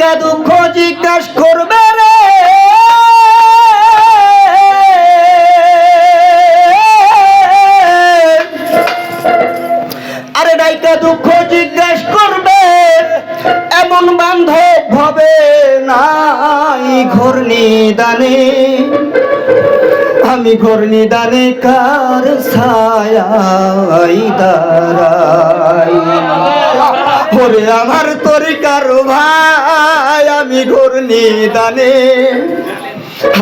ডাইকা দুঃখ জিজ্ঞাস করবে রে? আরে ডাইকা দুঃখ জিজ্ঞাস করবে, এমন বান্ধব হবে নাই ঘূর্ণি নিদানে আমি ঘর নিদানে কার ছায়াই দাঁড়াই? আমার তরিকার ভাই, আমি ঘর নিদানে,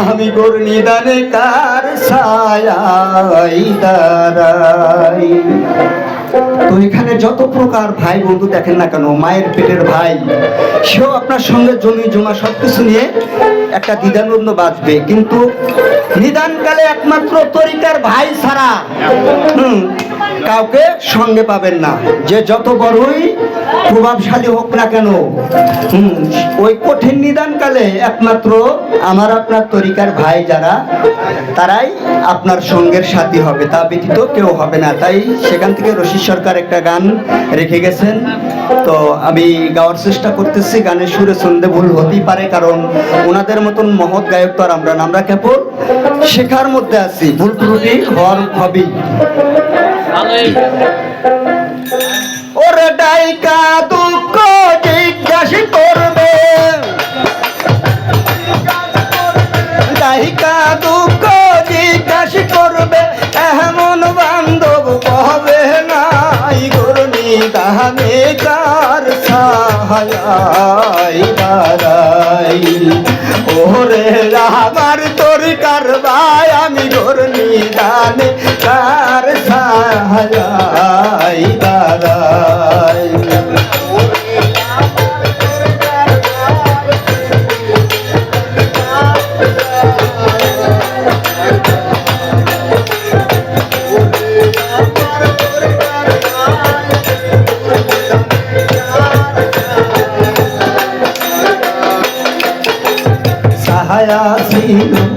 আমি ঘর নিদানে কার ছায়াই দাঁড়াই? তো এখানে যত প্রকার ভাই বন্ধু দেখেন না কেন, মায়ের পেটের ভাই, সেও আপনার সঙ্গে জমি জমা সব কিছু নিয়ে একটা দ্বিধানন্দ বাঁচবে। কিন্তু নিদানকালে একমাত্র তরিকার ভাই ছাড়া কাউকে সঙ্গে পাবেন না। যে যত বড়ই প্রভাবশালী হোক না কেন ওই কঠিন নিদানকালে একমাত্র আমার, আপনার তরিকার ভাই যারা, তারাই আপনার সঙ্গের সাথী হবে। তা ব্যতীত কেউ হবে না। তাই সেখান থেকে রশিদ সরকার একটা গান রেখে গেছেন। তো আমি গাওয়ার চেষ্টা করতেছি, গানের সুরে সন্ধে ভুল হতেই পারে, কারণ ওনাদের মতন মহৎ গায়ক তো আর আমরা না। আমরা কেবল শেখার মধ্যে আছি। ভুল ত্রুটি হওয়ার হবেই। ওরে ডাইকা জিজ্ঞাস করবে। ডাইকা দুঃখ করবে, এমন বান্ধব হবে নাই সাহাই দাঁড়াই ওরে আমার তোর কারবাই আমি গরুনি দানে সাহাই দাঁড়াই সাহায়া ছিল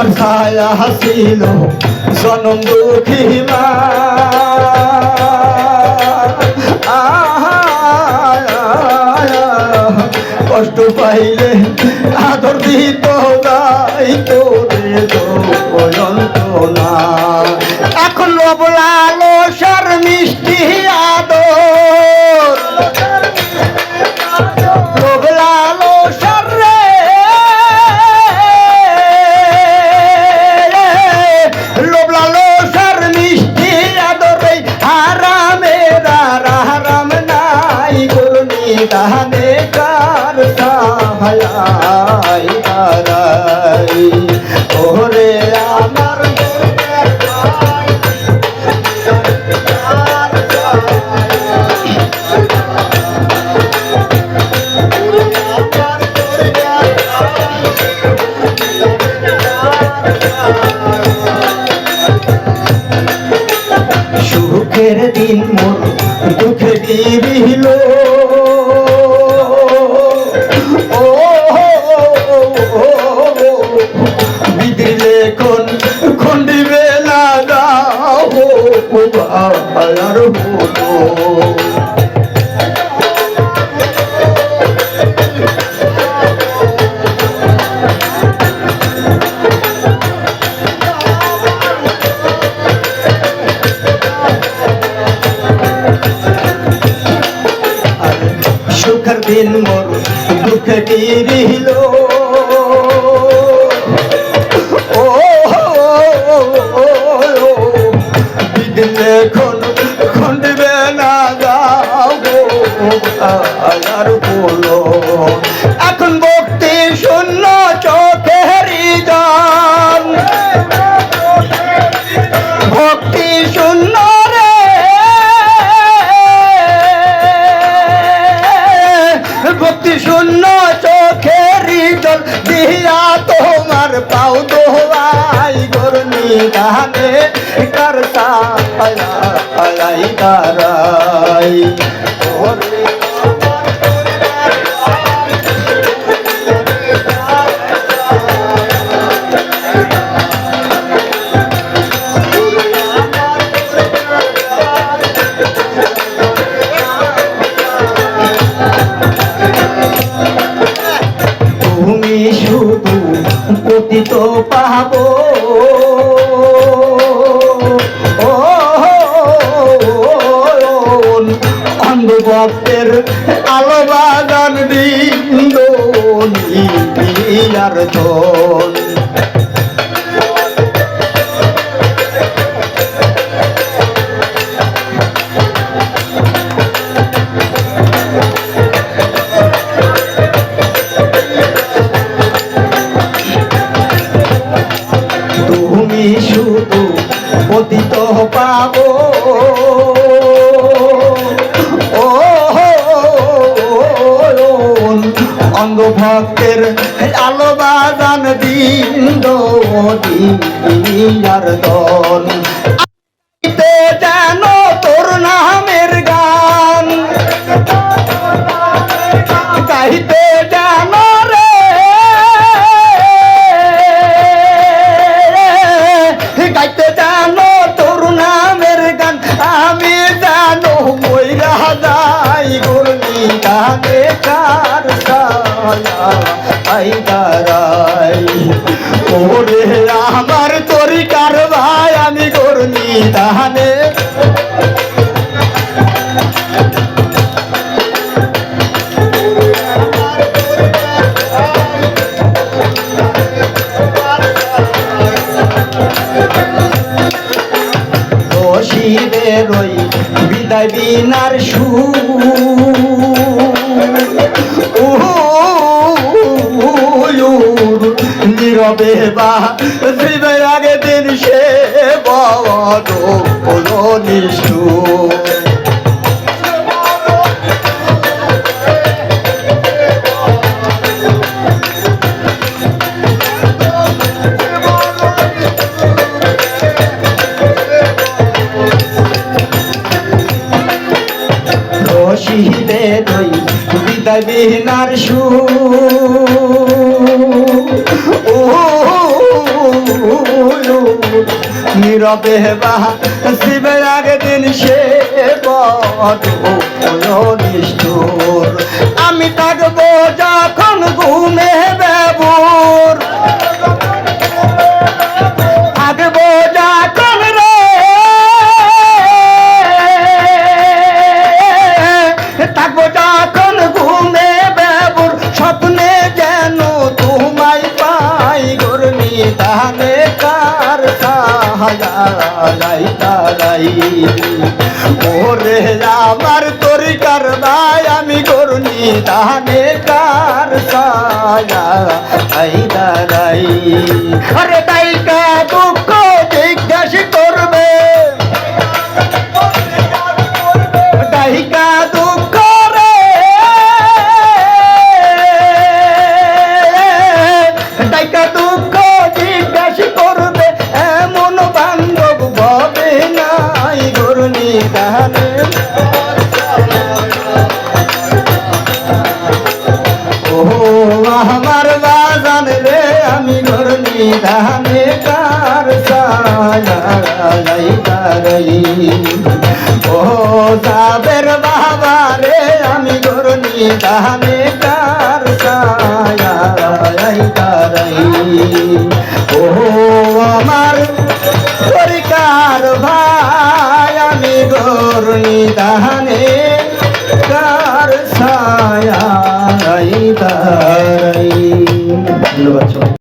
আমার ছায়া হাসিল, জনম দুঃখী মা। কষ্ট পাইলে আদর দিত গাই তোরে না। এখন রবলালো, সার মিষ্টি আদর। দুঃখে দুঃখে কি কার সায়াই দাঁড়াই ওরে তুমি শুধু পতিত পাবো। আলো বাগান দিন আর বাগান দিন আর দন গাইতে যেন তোর নামের গান। গাইতে যেন রে। গাইতে জানো তোর নামের গান। আমি জানো ময়রা যাই গুরনি গানে কার দাঁড়াই ওরে আমার তরিকার ভাই আমি দানে শিবের ওই বিদায় বিনার সু নীরবে বা শিবের আগে দিন সে রশিদের বিদায় বিহীনার সু নীরবে বা শিবের আগে দিন সে বড় নিষ্ঠুর আমি থাকব সাহায্যাই তারাই ওরে আমার তোর ভাই আমি করুনি তাহলে কার সাহায্যাই দাঁড়াই। আরে তাইকা দুঃখ দানে কার সাই তারাই ও সাবের বাবা রে আমি দানে কার